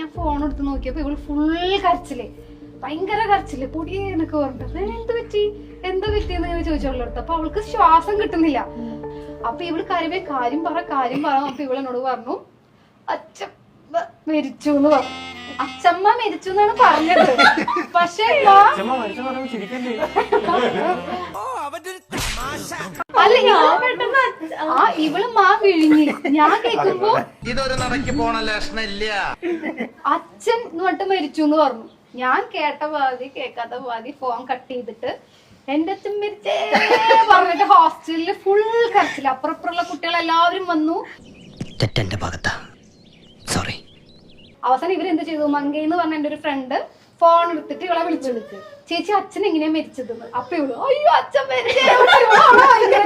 ഞാൻ ഫോൺ എടുത്ത് നോക്കിയപ്പോ ഇവൾ ഫുൾ കരച്ചിൽ. ഭയങ്കര കരച്ചിൽ. പൊടിയേ എന്നൊക്കെ പറഞ്ഞിട്ട്. പറ്റി എന്ത് പറ്റി? എന്താ പറ്റിയെന്ന് ഞാൻ ചോദിച്ചോളൂ അപ്പൊ അവൾക്ക് ശ്വാസം കിട്ടുന്നില്ല. അപ്പൊ ഇവൾ കരുവേ കാര്യം പറ കാര്യം പറ. അപ്പൊ ഇവളെന്നോട് പറഞ്ഞു അച്ഛമ്മ മരിച്ചു എന്ന് പറഞ്ഞു. അച്ഛമ്മ മരിച്ചു എന്നാണ് പറഞ്ഞത്. പക്ഷെ അല്ല ഞാൻ ആ ഇവൾ മാ വിഴുങ്ങി ഞാൻ കേൾക്കുമ്പോ ഇതൊരു നടക്ക് പോണ ലക്ഷണില്ല. അച്ഛൻ എന്നിട്ട് മരിച്ചു എന്ന് പറഞ്ഞു. ഞാൻ കേട്ട പാതി കേൾക്കാത്ത പാതി ഫോൺ കട്ട് ചെയ്തിട്ട് എന്റെ അച്ഛൻ മരിച്ചേ പറഞ്ഞിട്ട് ഹോസ്റ്റലിൽ ഫുൾ കരച്ചില്ല അപ്പുറപ്പുറമുള്ള കുട്ടികൾ എല്ലാവരും വന്നു. തെറ്റെന്റെ ഭാഗത്താ. സോറി അവസാനം ഇവരെന്ത് ചെയ്തു? മങ്കൈ എന്ന് പറഞ്ഞ എന്റെ ഒരു ഫ്രണ്ട് ഫോൺ എടുത്തിട്ട് ഇവളെ വിളിച്ചു വിളിച്ചു. ചേച്ചി അച്ഛൻ എങ്ങനെയാ മരിച്ചത് അപ്പൊ ഇവൾ അയ്യോ അച്ഛൻ മരിച്ചേ.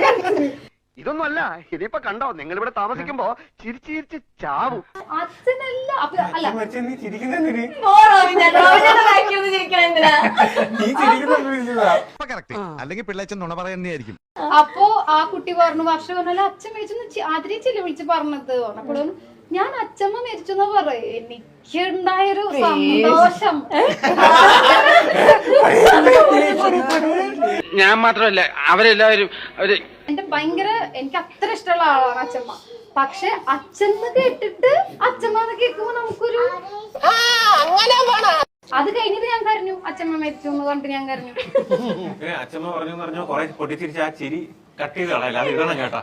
ഇതൊന്നും അല്ല ഇനിയിപ്പൊ കണ്ടോ നിങ്ങൾ ഇവിടെ താമസിക്കുമ്പോ ചിരിച്ചു ചിരിച്ച് ചാവും. അച്ഛനല്ല അപ്പൊ അല്ല. നീ നീ ചിരിക്കുന്ന കറക്റ്റ് അല്ലെങ്കിൽ പിള്ളേച്ചൻ നുണ പറയുന്നതായിരിക്കും. അപ്പോ ആ കുട്ടി പറഞ്ഞു വർഷം പറഞ്ഞാൽ അച്ഛൻ മരിച്ചു ആദ്യം വിളിച്ച് പറഞ്ഞത്? പറഞ്ഞപ്പോഴും ഞാൻ അച്ഛമ്മ മരിച്ചു എന്ന് പറയും. എനിക്കുണ്ടായൊരു സന്തോഷം. ഞാൻ മാത്രമല്ല അവരെല്ലാവരും അവർ എന്റെ ഭയങ്കര എനിക്ക് അത്ര ഇഷ്ടമുള്ള ആളാണ് അച്ഛമ്മ. പക്ഷെ അച്ഛമ്മ കേട്ടിട്ട് അച്ഛമ്മ കേൾക്കുമ്പോ നമുക്കൊരു അത് കഴിഞ്ഞിട്ട് ഞാൻ കരഞ്ഞു. അച്ഛമ്മ മരിച്ചു എന്ന് പറഞ്ഞിട്ട് ഞാൻ കരഞ്ഞു. അച്ഛമ്മ പറഞ്ഞു പറഞ്ഞു കൊറേ പൊട്ടിച്ചിരിച്ച് ആ ചിരി കട്ട് ചെയ്ത് കളയല്ല അത് ഇടണം കേട്ടാ.